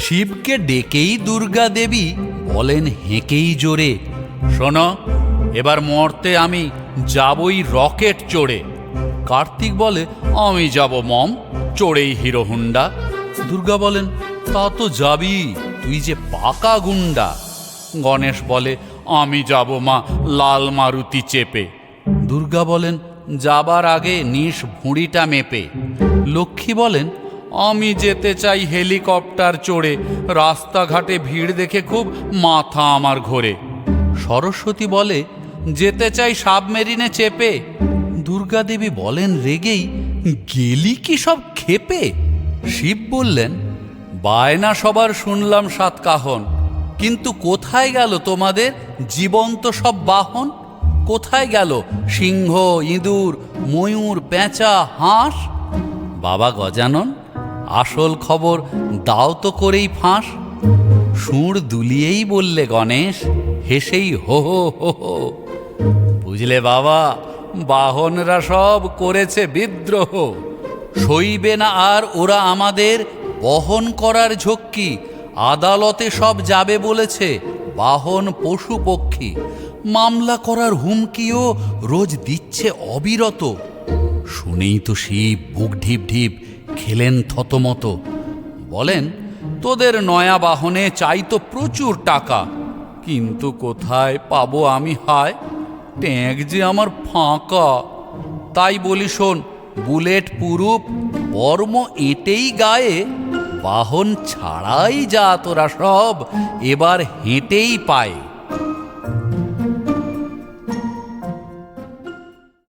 শিবকে ডেকেই দুর্গা দেবী বলেন, হেঁকেই জোরে। শোনো, এবার মরতে আমি যাবই রকেট চড়ে। কার্তিক বলে, আমি যাব মম, চড়েই হিরো হুন্ডা। দুর্গা বলেন, তা তো যাবি, তুই যে পাকা গুন্ডা। গণেশ বলে, আমি যাব মা, লাল মারুতি চেপে। দুর্গা বলেন, যাবার আগে নিশ ভুঁড়িটা মেপে। লক্ষ্মী বলেন আমি যেতে চাই হেলিকপ্টার চড়ে। রাস্তাঘাটে ভিড় দেখে খুব মাথা আমার ঘোরে। সরস্বতী বলে, যেতে চাই সাবমেরিনে চেপে। দুর্গাদেবী বলেন, রেগেই গেলি কি সব খেপে? শিব বললেন, বায়না সবার শুনলাম সাত কাহন। কিন্তু কোথায় গেল তোমাদের জীবন্ত সব বাহন? কোথায় গেল সিংহ, ইঁদুর, ময়ূর, পেঁচা, হাঁস? বাবা গজানন আসল খবর দাও তো করেই ফাঁস। সুর দুলিয়েই বললে গণেশ, হেসেই হো হো হো হো। বুঝলে বাবা, বাহনরা সব করেছে বিদ্রোহ। সইবে না আর ওরা আমাদের, বহন করার ঝক্কি। আদালতে সব যাবে বলেছে বাহন পশু পক্ষী। মামলা করার হুমকিও রোজ দিচ্ছে অবিরত। শুনেই তো শিব বুক ঢিপ ঢিপ খেলেন থতমত। বলেন, তোদের নয়া বাহনে চাই তো প্রচুর টাকা, কিন্তু কোথায় পাবো আমি হায়? ট্যাঙ্ক যে আমার ফাঁকা। তাই বলি শোন, বুলেট পুরুপ বর্ম এঁটেই গায়ে, বাহন ছাড়াই যা তোরা সব এবার হেঁটেই পায়।